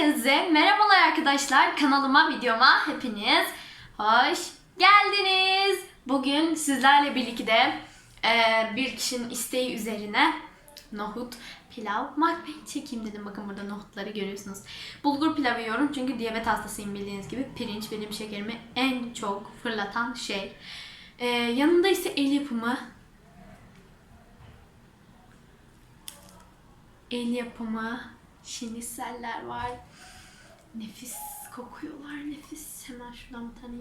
Herkese merhabalar arkadaşlar. Kanalıma, videoma hepiniz hoş geldiniz. Bugün sizlerle birlikte eee, bir kişinin isteği üzerine nohut pilav mukbang çekeyim dedim. Bakın burada nohutları görüyorsunuz. Bulgur pilavı yiyorum çünkü diyabet hastasıyım bildiğiniz gibi. Pirinç benim şekerimi en çok fırlatan şey. Eee, yanında ise el yapımı el yapımı şiniseller var. Nefis kokuyorlar nefis. Hemen şuradan bir tane.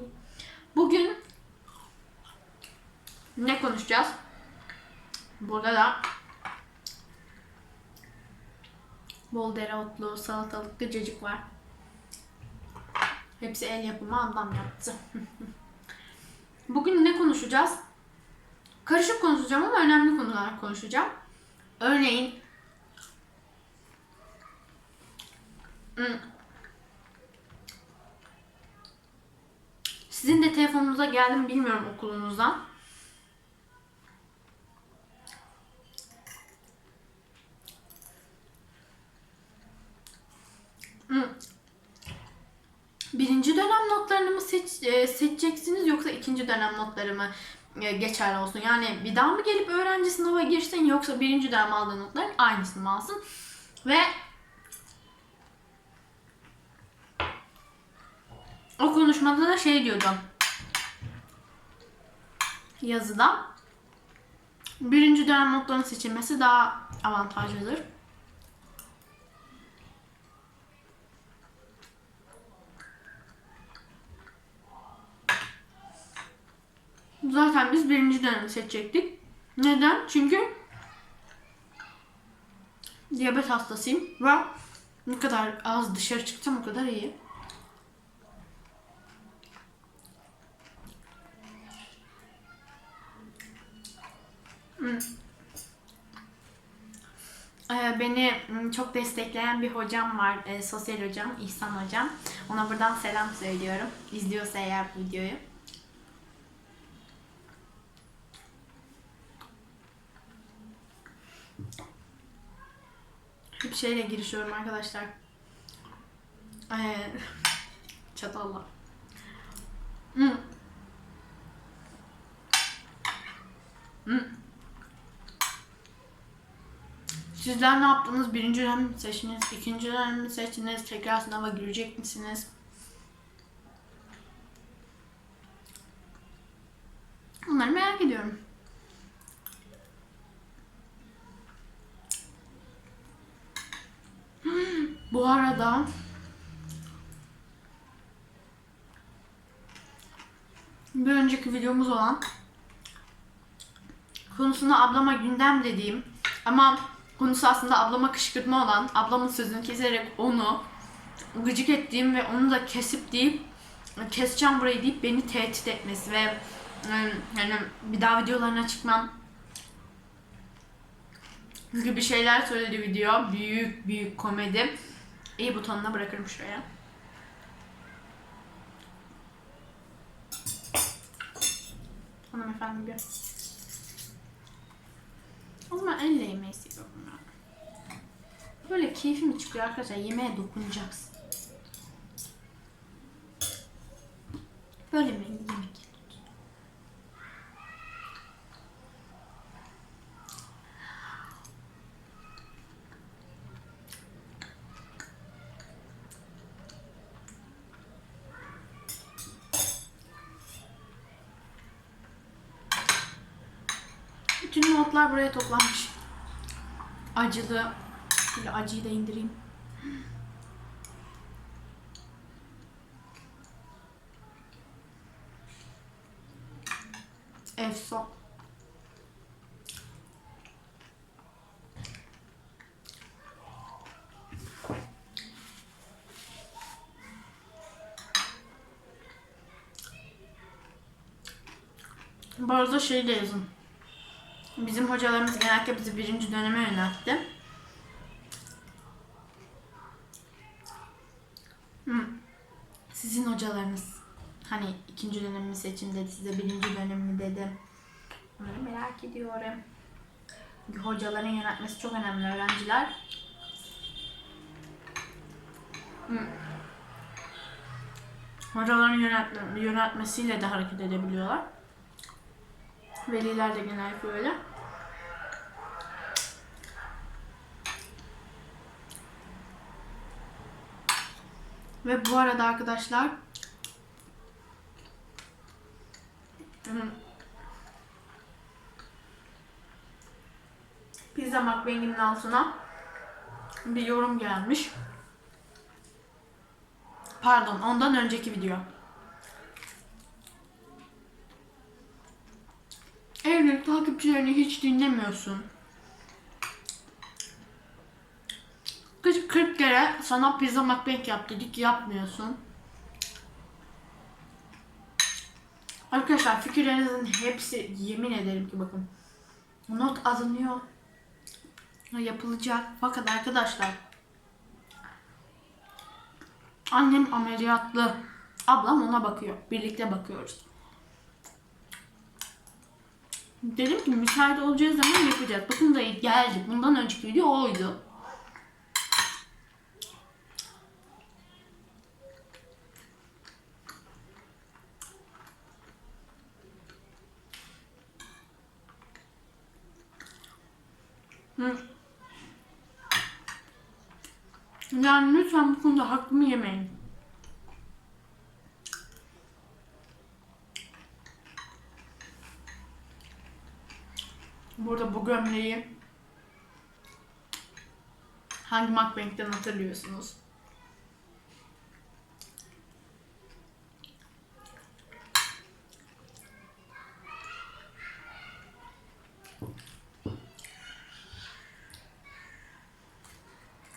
Bugün ne konuşacağız? Burada da bol dereotlu, salatalıklı cacık var. Hepsi el yapımı ablam yaptı. Bugün ne konuşacağız? Karışık konuşacağım ama önemli konular konuşacağım. Örneğin Sizin de telefonunuza geldim bilmiyorum okulunuzdan. Birinci dönem notlarını mı seç, e, seçeceksiniz yoksa ikinci dönem notları mı e, geçerli olsun? Yani bir daha mı gelip öğrenci sınava girsin yoksa birinci dönem aldığı notların aynısını mı alsın? Ve Konuşmada da şey diyordum. Yazıda. Birinci dönem notlarının seçilmesi daha avantajlıdır. Zaten biz birinci dönemi seçecektik. Neden? Çünkü diyabet hastasıyım ve ne kadar az dışarı çıksam o kadar iyi. Beni m, çok destekleyen bir hocam var, e, sosyal hocam, İhsan hocam. Ona buradan selam söylüyorum. İzliyorsa eğer bu videoyu. Bir şeyle girişiyorum arkadaşlar. Ee, çatalla. Hmm. Sizler ne yaptınız? Birinci dönem mi seçtiniz? ikinci dönem mi seçtiniz? Tekrar sınava girecek misiniz? Bunları merak ediyorum. Bu arada bir önceki videomuz olan konusunu ablama gündem dediğim ama konusu aslında ablama kışkırtma olan, ablamın sözünü keserek onu gıcık ettiğim ve onu da kesip deyip keseceğim burayı deyip beni tehdit etmesi ve e, yani bir daha videolarına çıkmam gibi şeyler söyledi video. Büyük büyük komedi. İyi butonuna bırakırım şuraya. Hanımefendi bir. O zaman elle yemeği seviyorum ya. Böyle keyfim çıkıyor arkadaşlar. Yemeğe dokunacaksın. Böyle mi Bütün notlar buraya toplanmış. Acılı. Şöyle acıyı da indireyim. Efso. Bu arada şey de yazın. Bizim hocalarımız genellikle bizi birinci döneme yöneltti. Sizin hocalarınız hani ikinci dönemi seçin dedi size birinci dönem mi dedi. Bunları merak ediyorum. Çünkü hocaların yönetmesi çok önemli öğrenciler. Hocaların yönetme, yönetmesiyle de hareket edebiliyorlar. Veliler de genellikle öyle. Ve bu arada arkadaşlar hmm, Pizza Mukbang'in altına bir yorum gelmiş. Pardon, ondan önceki video. Eylül takipçilerini hiç dinlemiyorsun. Kaç 40 kere sana pizza mukbang yap dedik yapmıyorsun. Arkadaşlar fikirlerinizin hepsi yemin ederim ki bakın. Not alınıyor. Yapılacak. Fakat arkadaşlar Annem ameliyatlı. Ablam ona bakıyor. Birlikte bakıyoruz. Dedim ki müsait olacağı zaman yapacağız. Bakın da geldik. Bundan önceki video oydu. Yani lütfen bu konuda hakkımı yemeyin. Burada bu gömleği hangi mukbang'den hatırlıyorsunuz?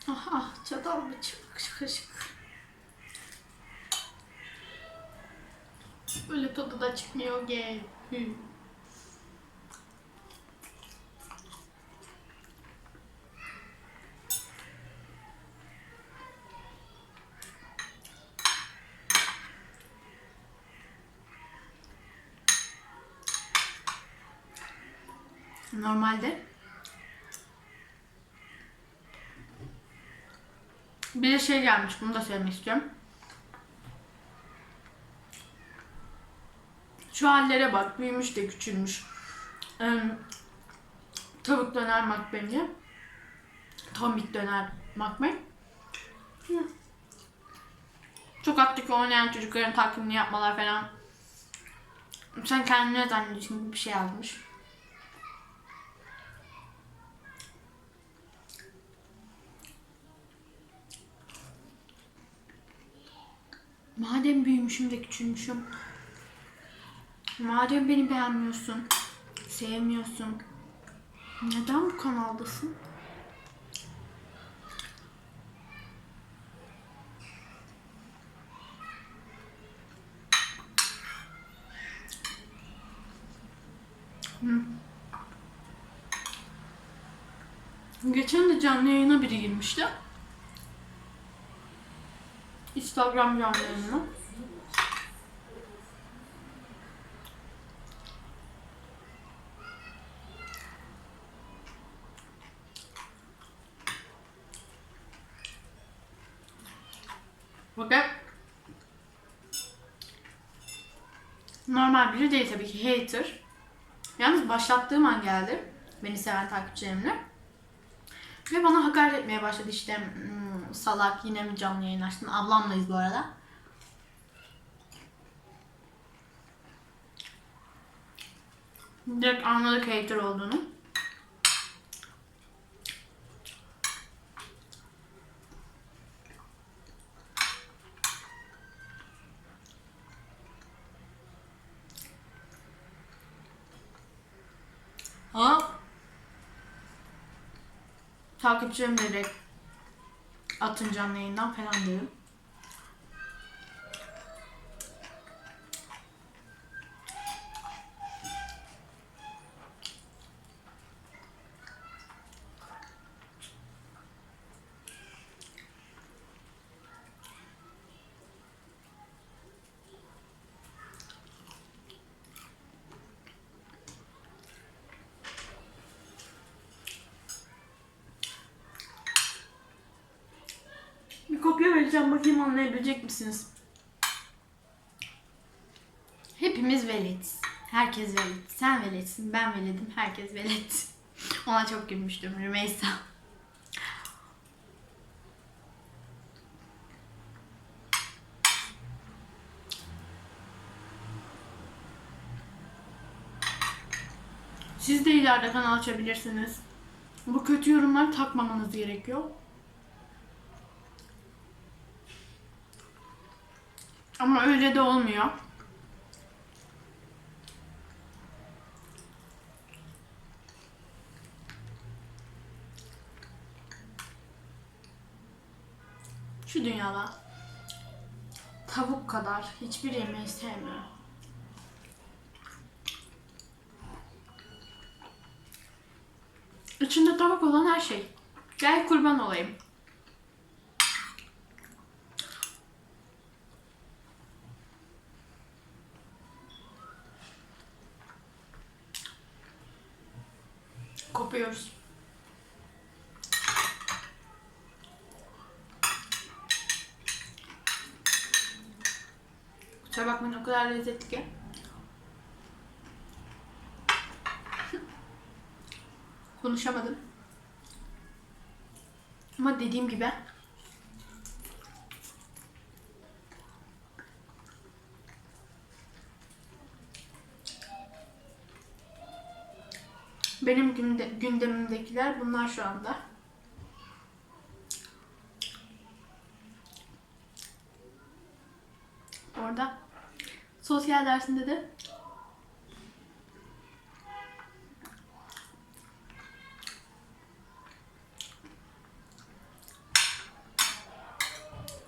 Ah ah çatal bıçak kaşık. Böyle tadı da çıkmıyor gel. Hı. Normalde bir de şey gelmiş bunu da söylemek istiyorum. Şu hallere bak büyümüş de küçülmüş. Ee, tavuk döner makbeni. Tombik döner makben. Hı. Sokaktaki oynayan çocukların taklidini yapmalar falan. Sen kendine zannediyorsun bir şey yazmış. Madem büyümüşüm de küçülmüşüm. Madem beni beğenmiyorsun, sevmiyorsun. Neden bu kanaldasın? Hı. Geçen de canlı yayına biri girmişti. Instagram canlı yayına. Fakat normal biri değil tabii ki hater. Yalnız başlattığım an geldi beni seven takipçilerimle. Ve bana hakaret etmeye başladı işte "Hmm, salak yine mi canlı yayın açtın? Ablamlayız bu arada. Direkt anladık hater olduğunu. Takipçilerim direkt atın canlı yayından falan diyorum. Kopya vereceğim bakayım anlayabilecek misiniz? Hepimiz velediz. Herkes veled. Sen veledsin, ben veledim, herkes veled. Ona çok gülmüştüm Rümeysa. Siz de ileride kanal açabilirsiniz. Bu kötü yorumları takmamanız gerekiyor. Ama öyle de olmuyor. Şu dünyada tavuk kadar hiçbir yemeği sevmiyorum. İçinde tavuk olan her şey. Gel kurban olayım. Kadar lezzetli ki. Konuşamadım. Ama dediğim gibi benim günde, gündemimdekiler bunlar şu anda. Orada sosyal dersinde de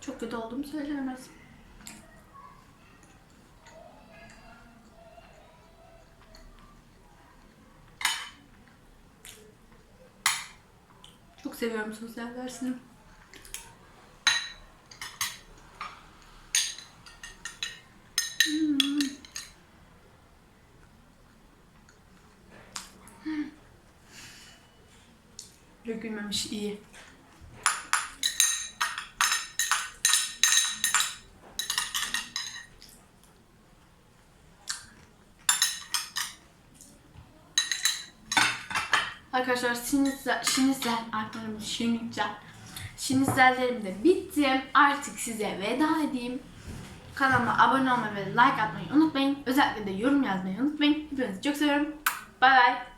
çok kötü olduğumu söylenemez. Çok seviyorum sosyal dersini. Dökülmemiş iyi. Arkadaşlar şinitzel, şinitzel, arkadaşlar şinitzel, şinitzellerim de bitti. Artık size veda edeyim. Kanalıma abone olmayı ve like atmayı unutmayın. Özellikle de yorum yazmayı unutmayın. Hepinizi çok seviyorum. Bay bay.